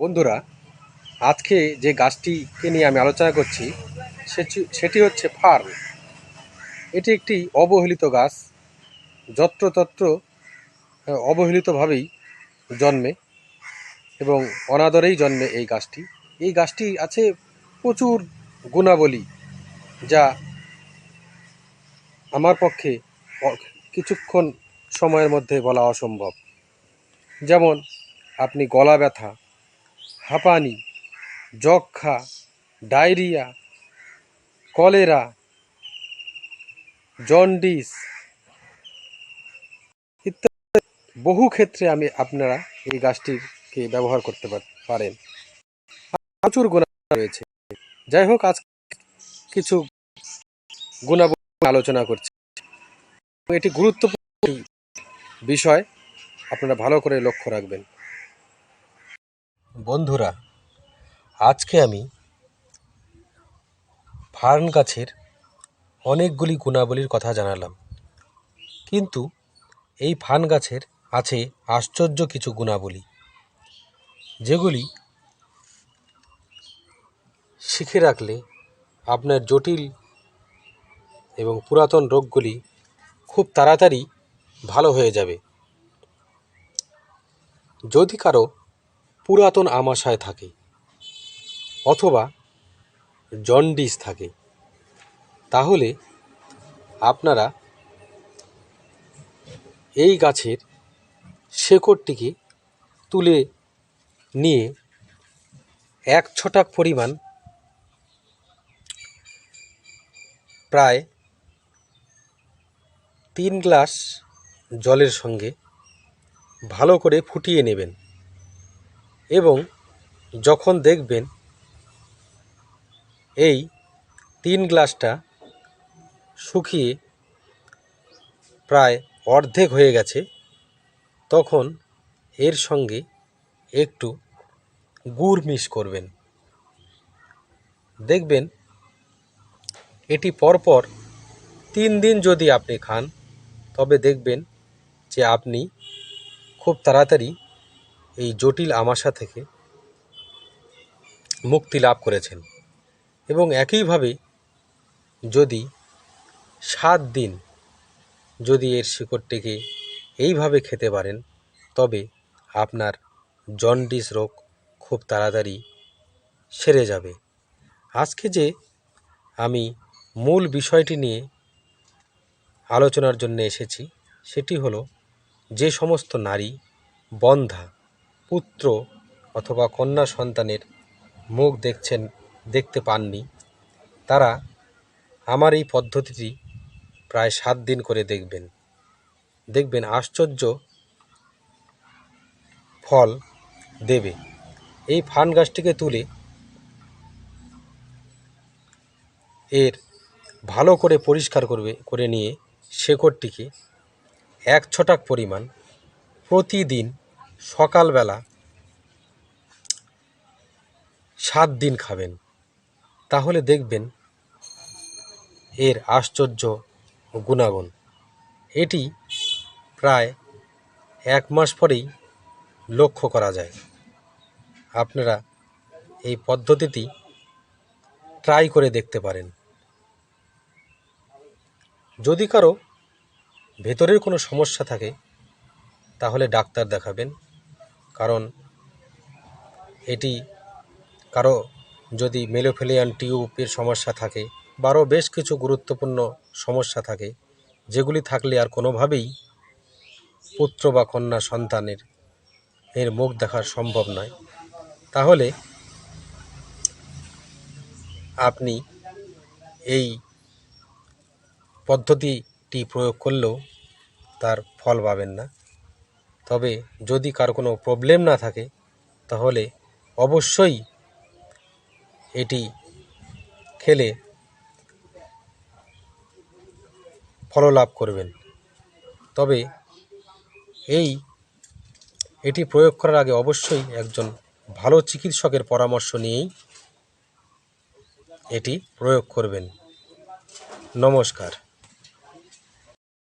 বন্ধুরা আজকে যে গাছটিকে নিয়ে আমি আলোচনা করছি সেটি- হচ্ছে ফার্ন এটি একটি অবহেলিত গাছ যত্রতত্র আহ, অবহেলিতভাবেই জন্মে এবং অনাদরেই জন্মে এই গাছটি। এই গাছটি আছে প্রচুর গুণাবলী যা আমার পক্ষে কিছুক্ষণ সময়ের মধ্যে বলা অসম্ভব। যেমন আপনি গলা ব্যথা হাঁপানি যক্ষা ডায়রিয়া, কলেরা, জন্ডিস ইত্যাদি। বহু ক্ষেত্রে আমি আপনারা এই গাছটিকে ব্যবহার করতে পার- পারেন। প্রচুর গুণ রয়েছে। যাই হোক, আজ কিছু গুণাবলী আলোচনা করছি। এটি গুরুত্বপূর্ণ বিষয়। আপনারা ভালো করে লক্ষ্য রাখবেন। বন্ধুরা, আজকে আমি ফার্ন গাছের অনেকগুলি গুণাবলীর কথা জানালাম। কিন্তু এই ফার্ন গাছের আছে আশ্চর্য কিছু গুণাবলী, যেগুলি শিখে রাখলে আপনার জটিল এবং পুরাতন রোগগুলি খুব তাড়াতাড়ি ভালো হয়ে যাবে। যদি কারও পুরাতন আমাশয় থাকে, অথবা জন্ডিস থাকে। তাহলে আপনারা এই গাছের শেকড়টিকে তুলে নিয়ে এক ছটাক পরিমাণ প্রায় তিন গ্লাস জলের সঙ্গে ভালো করে ফুটিয়ে নেবেন। এবং যখন দেখবেন এই তিন গ্লাসটা শুকিয়ে প্রায় অর্ধেক হয়ে গেছে, তখন এর সঙ্গে একটু গুড় মিশ করবেন। দেখবেন এটি পরপর তিন দিন যদি আপনি খান, তবে দেখবেন যে আপনি খুব তাড়াতাড়ি এই জটিল আমাশা থেকে মুক্তি লাভ করেছেন। এবং একইভাবে যদি সাত দিন যদি এর শিকড়টিকে এইভাবে খেতে পারেন, তবে আপনার জন্ডিস রোগ খুব তাড়াতাড়ি সেরে যাবে। আজকে যে আমি মূল বিষয়টি নিয়ে আলোচনার জন্য এসেছি, সেটি হলো যে সমস্ত নারী বন্ধা পুত্র অথবা কন্যা সন্তানের মুখ দেখছেন, দেখতে পাননি। তারা আমার এই পদ্ধতিটি প্রায় সাত দিন করে দেখবেন। দেখবেন আশ্চর্য ফল দেবে। এই ফান গাছটিকে তুলে এর ভালো করে পরিষ্কার করবে, করে নিয়ে শেকড়টিকে এক ছটাক পরিমাণ প্রতিদিন সকালবেলা সাত দিন খাবেন, তাহলে দেখবেন এর আশ্চর্য গুণাগুণ। এটি প্রায় এক মাস পরেই লক্ষ্য করা যায়। আপনারা এই পদ্ধতিটি ট্রাই করে দেখতে পারেন। যদি কারও ভেতরের কোনো সমস্যা থাকে, তাহলে ডাক্তার দেখাবেন। কারণ এটি কারও যদি মেলোফেলিয়ান টিউবের সমস্যা থাকে বা আরও বেশ কিছু গুরুত্বপূর্ণ সমস্যা থাকে, যেগুলি থাকলে আর কোনোভাবেই পুত্র বা কন্যা সন্তানের এর মুখ দেখা সম্ভব নয়। তাহলে আপনি এই পদ্ধতিটি প্রয়োগ করলেও তার ফল পাবেন না। তবে যদি কার কোনো প্রবলেম না থাকে, তাহলে অবশ্যই এটি খেলে ফললাভ করবেন। তবে এই, এটি প্রয়োগ করার আগে অবশ্যই একজন ভালো চিকিৎসকের পরামর্শ নিয়েই এটি প্রয়োগ করবেন। নমস্কার।